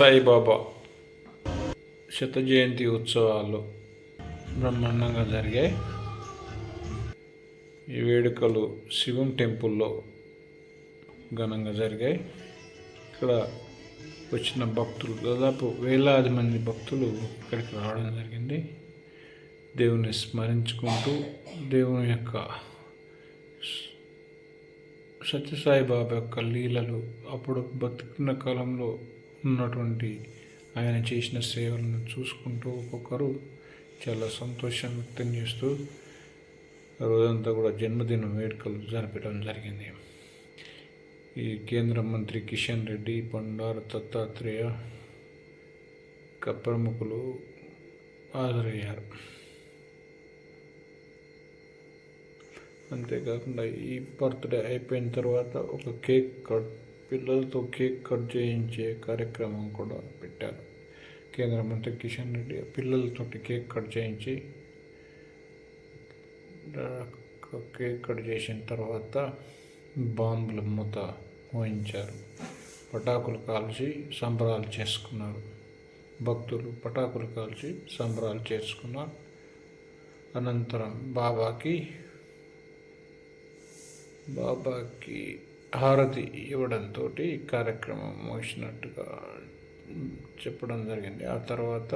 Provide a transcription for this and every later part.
సాయిబాబా శత జయంతి ఉత్సవాలు బ్రహ్మాండంగా జరిగాయి. ఈ వేడుకలు శివం టెంపుల్లో ఘనంగా జరిగాయి. ఇక్కడ వచ్చిన భక్తులు దాదాపు వేలాది మంది భక్తులు ఇక్కడికి రావడం జరిగింది. దేవుని స్మరించుకుంటూ దేవుని యొక్క సత్యసాయి బాబా యొక్క లీలలు అప్పుడు బతుకున్న కాలంలో ఉన్నటువంటి ఆయన చేసిన సేవలను చూసుకుంటూ ఒక్కొక్కరు చాలా సంతోషం వ్యక్తం చేస్తూ రోజంతా కూడా జన్మదిన వేడుకలు జరపడం జరిగింది. ఈ కేంద్ర మంత్రి కిషన్ రెడ్డి బండారు దత్తాత్రేయ ప్రముఖులు హాజరయ్యారు. అంతేకాకుండా ఈ బర్త్డే అయిపోయిన తర్వాత ఒక కేక్ కట్ పిల్లలతో కేక్ కట్ చేయించే కార్యక్రమం కూడా పెట్టారు. కేంద్ర మంత్రి కిషన్ రెడ్డి పిల్లలతోటి కేక్ కట్ చేయించి కేక్ కట్ చేసిన తర్వాత బాంబుల మూత మోయించారు. పటాకులు కాల్చి సంబరాలు చేసుకున్నారు. భక్తులు పటాకులు కాల్చి సంబరాలు చేసుకున్నారు. అనంతరం బాబాకి బాబాకి హారతి ఇవ్వడంతో కార్యక్రమం ముగిసినట్టుగా చెప్పడం జరిగింది. ఆ తర్వాత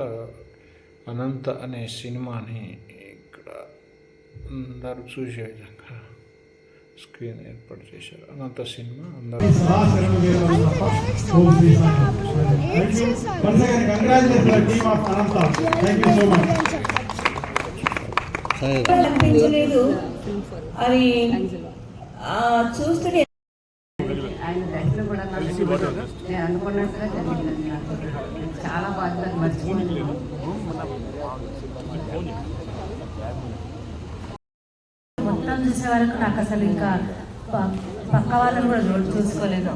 అనంత అనే సినిమాని ఇక్కడ అందరూ చూసే విధంగా స్క్రీన్ ఏర్పాటు చేశారు. అనంత సినిమా అందరూ అది ఆ, చూస్తుంటే ఆయన దర్శనం కూడా నాకు నేను అనుకున్నట్టుగా జరిగింది నాకు. చాలా బాధలు మర్చిపోయాను. మొత్తం చూసే వరకు నాకు అసలు ఇంకా పక్క వాళ్ళని కూడా చూ- చూసుకోలేదు.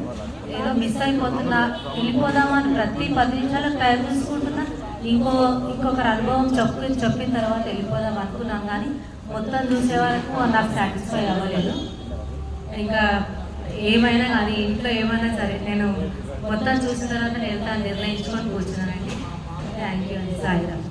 ఏదో మిస్ అయిపోతున్నా. వెళ్ళిపోదామని ప్రతి పది నిమిషాలకు టైం చూసుకుంటున్నా. ఇంకో ఇంకొకరి అనుభవం చెప్పి చెప్పిన తర్వాత వెళ్ళిపోదాం అనుకున్నాం కానీ మొత్తం చూసే వరకు నాకు సాటిస్ఫై అవ్వలేదు. ఏమైనా కానీ ఇంట్లో ఏమైనా సరే నేను మొత్తం చూసిన తర్వాత నేను వెళ్తాను నిర్ణయించుకొని కూర్చున్నానండి. థ్యాంక్ యూ అండి. సాయిరామ్.